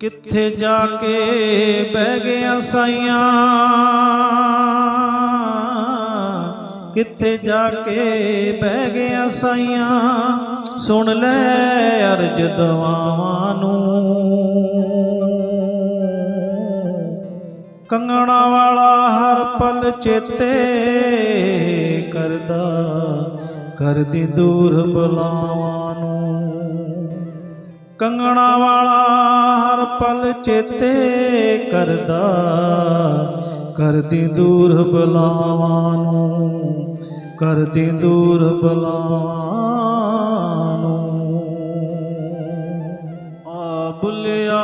ਕਿੱਥੇ ਜਾ ਕੇ ਬਹਿ ਗਿਆ ਸਾਈਆਂ? ਕਿੱਥੇ ਜਾ ਕੇ ਬਹਿ ਗਿਆ ਸਾਈਆਂ? ਸੁਣ ਲੈ ਅਰਜ ਦਵਾਵਾਂ ਨੂੰ। ਕੰਗਣਾ ਵਾਲਾ ਹਰ ਪਲ ਚੇਤੇ ਕਰਦਾ, ਕਰਦੀ ਦੂਰ ਬੁਲਾਵਾਂ ਨੂੰ। ਕੰਗਣਾ ਵਾਲਾ ਹਰ ਪਲ ਚੇਤੇ ਕਰਦਾ, ਕਰਦੀ ਦੂਰ ਬੁਲਾਵਾਂ ਨੂੰ, ਕਰਦੀ ਦੂਰ ਬੁਲਾਵਾਂ ਨੂੰ। ਆ ਬੁਲਿਆ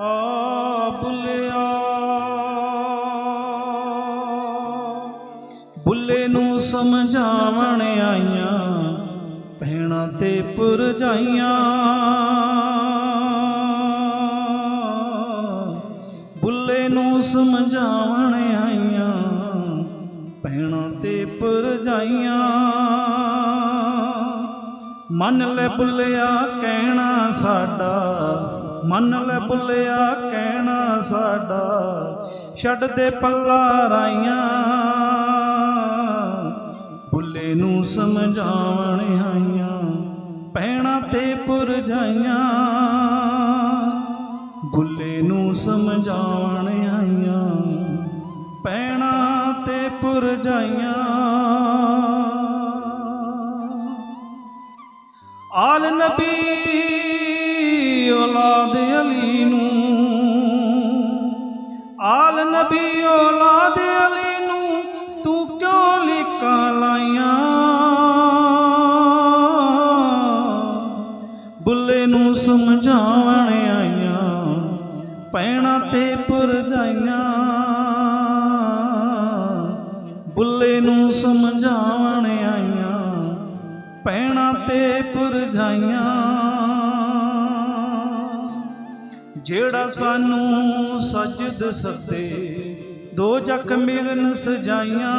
ਆ ਬੁਲਿਆ। ਸਮਝਾਵਣ ਆਈਆਂ, ਭੈਣਾਂ ਤੇ ਪੁਰਜਾਈਆਂ। ਬੁੱਲੇ ਨੂੰ ਸਮਝਾਵਣ ਆਈਆਂ, ਭੈਣਾਂ ਤੇ ਪੁਰਜਾਈਆਂ। ਮੰਨ ਲੈ ਬੁੱਲਿਆ, ਕਹਿਣਾ ਸਾਡਾ। ਮੰਨ ਲੈ ਬੁੱਲਿਆ, ਕਹਿਣਾ ਸਾਡਾ। ਛੱਡ ਦੇ ਪੱਲਾ ਰਾਈਆਂ ਬੁੱਲੇ ਨੂੰ ਸਮਝਾਵਣ ਆਈਆਂ, ਪੈਣਾ ਤੇ ਪੁਰਜਾਈਆਂ ਬੁੱਲੇ ਨੂੰ ਸਮਝਾਵਣ ਆਈਆਂ, ਪੈਣਾ ਤੇ ਪੁਰ ਜਾਈਆਂ। ਆਲ ਨਬੀ ਸਮਝਾਵਣ ਆਈਆਂ, ਪੈਣਾ ਤੇ ਪੁਰਜਾਈਆਂ। ਬੁੱਲੇ ਨੂੰ ਸਮਝਾਵਣ ਆਈਆਂ, ਪੈਣਾ ਤੇ ਪੁਰਜਾਈਆਂ। ਜਿਹੜਾ ਸਾਨੂੰ ਸਜਦ ਸੱਦੇ, ਦੋ ਜੱਕ ਮਿਲਨ ਸਜਾਈਆਂ।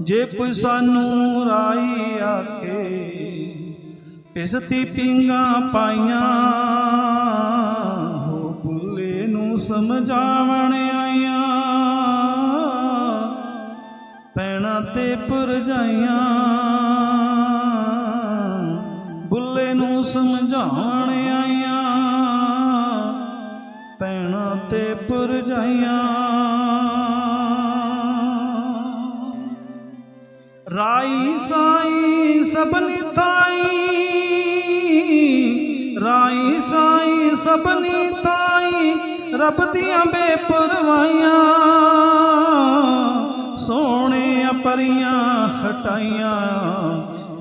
ਜੇ ਕੋਈ ਸਾਨੂੰ ਰਾਈ ਆ ਪਿਸਤੀ ਪਿੰਗਾ ਪਾਈਆਂ, ਹੋ ਬੁੱਲੇ ਨੂੰ ਸਮਝਾਵਣ ਆਈਆਂ। ਪੈਣਾ ਤੇ ਪੁਰਜਾਈਆਂ, ਬੁੱਲੇ ਨੂੰ ਸਮਝਾਉਣ ਆਈਆਂ। ਪੈਣਾ ਤੇ ਪੁਰਜਾਈਆਂ। ਰਾਈ ਸਾਈ ਸਭਨੀ ਤਾਈ ਰਾਈ ਸਾਈ ਸਭਨੀ ਤਾਈ, ਰੱਬ ਦੀਆਂ ਬੇਪਰਵਾਹੀਆਂ। ਸੋਹਣੇ ਪਰੀਆਂ ਹਟਾਈਆਂ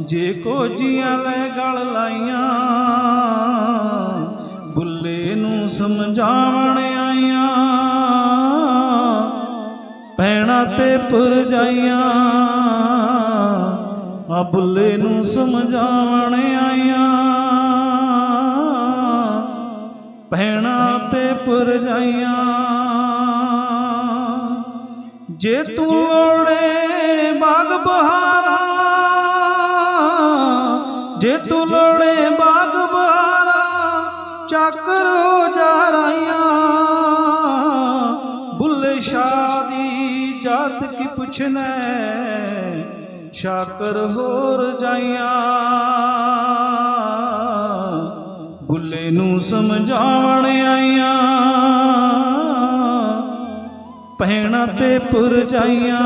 ਜੇ ਕੋ ਜੀਆਂ ਲੈ ਗਲ ਲਾਈਆਂ। ਬੁੱਲੇ ਨੂੰ ਸਮਝਾਵਣ ਆਈਆਂ, ਪੈਣਾ ਤੇ ਪੁਰਜਾਈਆਂ। ਆ ਬੁੱਲੇ ਨੂੰ ਸਮਝਾਵਣ ਆਈਆਂ। ਪੁਰਜਾਈਆਂ ਜੇ ਤੂੰ ਲੋੜੇ ਬਾਗ ਬਹਾਰਾ ਜੇ ਤੂੰ ਲੋੜੇ ਬਾਗ ਬਹਾਰਾ ਚੱਕਰ ਹੋ ਜਾ ਰਾਈਆਂ। ਬੁੱਲੇ ਸ਼ਾਹ ਦੀ ਜਾਤ ਕੀ ਪੁੱਛਣਾ ਸ਼ਾਕਰ ਹੋਰ ਜਾਈਆਂ। ਬੁੱਲੇ ਨੂੰ ਸਮਝਾਵਣ ਆਈਆਂ। ਪਹਿਣਾ ਤੇ ਪੁਰਜਾਈਆਂ।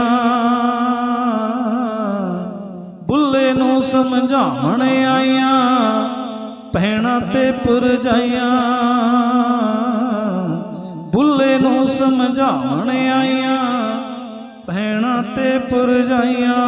ਬੁੱਲੇ ਨੂੰ ਸਮਝਾਵਣ ਆਈਆਂ ਪਹਿਣਾ ਤੇ ਪੁਰਜਾਈਆਂ। ਬੁੱਲੇ ਨੂੰ ਸਮਝਾਵਣ ਆਈਆਂ ਪਹਿਣਾ ਤੇ ਪੁਰਜਾਈਆਂ।